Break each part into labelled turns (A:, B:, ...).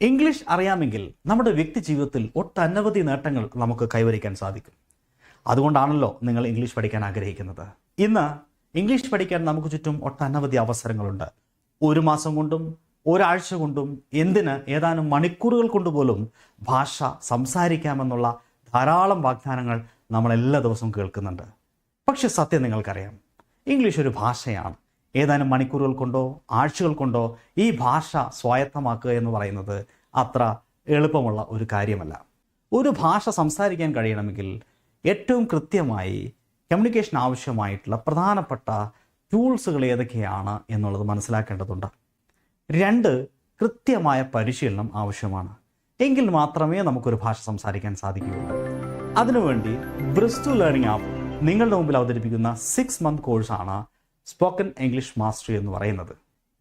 A: English അറിയാമെങ്കിൽ നമ്മുടെ വ്യക്തി ജീവിതത്തിൽ ഒട്ടനവധി നേട്ടങ്ങൾ നമുക്ക് കൈവരിക്കാൻ സാധിക്കും. അതുകൊണ്ടാണല്ലോ നിങ്ങൾ ഇംഗ്ലീഷ് പഠിക്കാൻ ആഗ്രഹിക്കുന്നത്. ഇന്ന് ഇംഗ്ലീഷ് പഠിക്കാൻ നമുക്ക് ചുറ്റും ഒട്ടനവധി അവസരങ്ങളുണ്ട്. ഒരു മാസം കൊണ്ടും ഒരാഴ്ച കൊണ്ടും എന്തിന് ഏതാനും മണിക്കൂറുകൾ കൊണ്ട് പോലും ഭാഷ സംസാരിക്കാമെന്നുള്ള ധാരാളം വാഗ്ദാനങ്ങൾ നമ്മൾ എല്ലാ ദിവസവും കേൾക്കുന്നുണ്ട്. പക്ഷെ സത്യം നിങ്ങൾക്കറിയാം ഇംഗ്ലീഷ് ഒരു ഭാഷയാണ്. ഏതാനും മണിക്കൂറുകൾ കൊണ്ടോ ആഴ്ചകൾ കൊണ്ടോ ഈ ഭാഷ സ്വായത്തമാക്കുക എന്ന് പറയുന്നത് അത്ര എളുപ്പമുള്ള ഒരു കാര്യമല്ല. ഒരു ഭാഷ സംസാരിക്കാൻ കഴിയണമെങ്കിൽ ഏറ്റവും കൃത്യമായി കമ്മ്യൂണിക്കേഷൻ ആവശ്യമായിട്ടുള്ള പ്രധാനപ്പെട്ട ടൂൾസുകൾ ഏതൊക്കെയാണ് എന്നുള്ളത് മനസ്സിലാക്കേണ്ടതുണ്ട്. രണ്ട് കൃത്യമായ പരിശീലനം ആവശ്യമാണ്. എങ്കിൽ മാത്രമേ നമുക്കൊരു ഭാഷ സംസാരിക്കാൻ സാധിക്കുകയുള്ളൂ. അതിനുവേണ്ടി ബ്രിസ്റ്റു ലേണിംഗ് ആപ്പ് നിങ്ങളുടെ മുമ്പിൽ അവതരിപ്പിക്കുന്ന സിക്സ് മന്ത് കോഴ്സാണ് സ്പോക്കൺ ഇംഗ്ലീഷ് മാസ്റ്ററി എന്ന് പറയുന്നത്.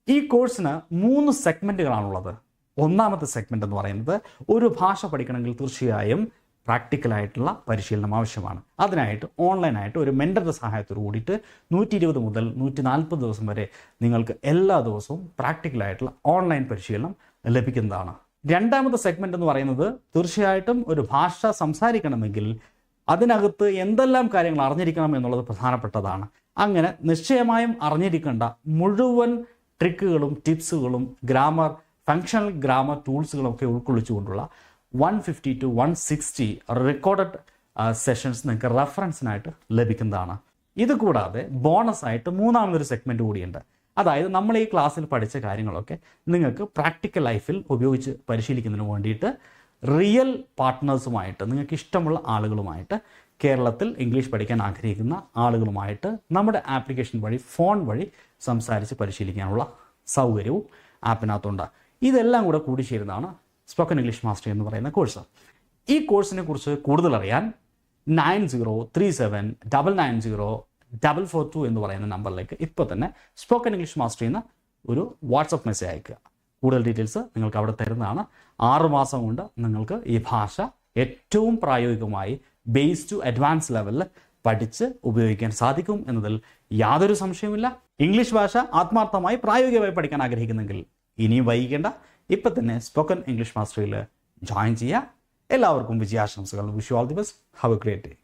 A: ഈ കോഴ്സിന് മൂന്ന് സെഗ്മെന്റുകളാണുള്ളത് ഒന്നാമത്തെ സെഗ്മെന്റ് എന്ന് പറയുന്നത് ഒരു ഭാഷ പഠിക്കണമെങ്കിൽ തീർച്ചയായും പ്രാക്ടിക്കലായിട്ടുള്ള പരിശീലനം ആവശ്യമാണ്. അതിനായിട്ട് ഓൺലൈനായിട്ട് ഒരു മെന്ററുടെ സഹായത്തോട് കൂടിയിട്ട് നൂറ്റി ഇരുപത് മുതൽ നൂറ്റി നാൽപ്പത് ദിവസം വരെ നിങ്ങൾക്ക് എല്ലാ ദിവസവും പ്രാക്ടിക്കലായിട്ടുള്ള ഓൺലൈൻ പരിശീലനം ലഭിക്കുന്നതാണ്. രണ്ടാമത്തെ സെഗ്മെന്റ് എന്ന് പറയുന്നത് തീർച്ചയായിട്ടും ഒരു ഭാഷ സംസാരിക്കണമെങ്കിൽ അതിനകത്ത് എന്തെല്ലാം കാര്യങ്ങൾ അറിഞ്ഞിരിക്കണം എന്നുള്ളത് പ്രധാനപ്പെട്ടതാണ്. അങ്ങനെ നിശ്ചയമായും അറിഞ്ഞിരിക്കേണ്ട മുഴുവൻ ട്രിക്കുകളും ടിപ്സുകളും ഗ്രാമർ ഫങ്ഷണൽ ഗ്രാമർ ടൂൾസുകളും ഒക്കെ ഉൾക്കൊള്ളിച്ചുകൊണ്ടുള്ള one fifty two one sixty recorded sessions നിങ്ങൾക്ക് റെഫറൻസിനായിട്ട് ലഭിക്കുന്നതാണ്. ഇത് കൂടാതെ ബോണസ് ആയിട്ട് മൂന്നാമതൊരു സെഗ്മെന്റ് കൂടിയുണ്ട്. അതായത് നമ്മൾ ഈ ക്ലാസ്സിൽ പഠിച്ച കാര്യങ്ങളൊക്കെ നിങ്ങൾക്ക് പ്രാക്ടിക്കൽ ലൈഫിൽ ഉപയോഗിച്ച് പരിശീലിക്കുന്നതിന് വേണ്ടിയിട്ട് റിയൽ പാർട്ട്നേഴ്സുമായിട്ട് നിങ്ങൾക്ക് ഇഷ്ടമുള്ള ആളുകളുമായിട്ട് കേരളത്തിൽ ഇംഗ്ലീഷ് പഠിക്കാൻ ആഗ്രഹിക്കുന്ന ആളുകളുമായിട്ട് നമ്മുടെ ആപ്ലിക്കേഷൻ വഴി ഫോൺ വഴി സംസാരിച്ച് പരിശീലിക്കാനുള്ള സൗകര്യവും ആപ്പിനകത്തുണ്ട്. ഇതെല്ലാം കൂടെ കൂടി ചേരുന്നതാണ് സ്പോക്കൺ ഇംഗ്ലീഷ് മാസ്റ്റർ എന്ന് പറയുന്ന കോഴ്സ്. ഈ കോഴ്സിനെ കുറിച്ച് കൂടുതൽ അറിയാൻ nine zero three seven double nine zero double four two എന്ന് പറയുന്ന നമ്പറിലേക്ക് ഇപ്പോൾ തന്നെ സ്പോക്കൺ ഇംഗ്ലീഷ് മാസ്റ്റർ ചെയ്യുന്ന ഒരു വാട്സപ്പ് മെസ്സേജ് അയക്കുക കൂടുതൽ ഡീറ്റെയിൽസ് നിങ്ങൾക്ക് അവിടെ തരുന്നതാണ് ആറുമാസം കൊണ്ട് നിങ്ങൾക്ക് ഈ ഭാഷ ഏറ്റവും പ്രായോഗികമായി ബേസ് ടു അഡ്വാൻസ് ലെവലിൽ പഠിച്ച് ഉപയോഗിക്കാൻ സാധിക്കും എന്നതിൽ യാതൊരു സംശയവുമില്ല. ഇംഗ്ലീഷ് ഭാഷ ആത്മാർത്ഥമായി പ്രായോഗികമായി പഠിക്കാൻ ആഗ്രഹിക്കുന്നെങ്കിൽ ഇനിയും വൈകിക്കേണ്ട. ഇപ്പം തന്നെ സ്പോക്കൺ ഇംഗ്ലീഷ് മാസ്റ്ററിയിൽ ജോയിൻ ചെയ്യുക. എല്ലാവർക്കും വിജയാശംസകൾ. Wish you all the best have a great day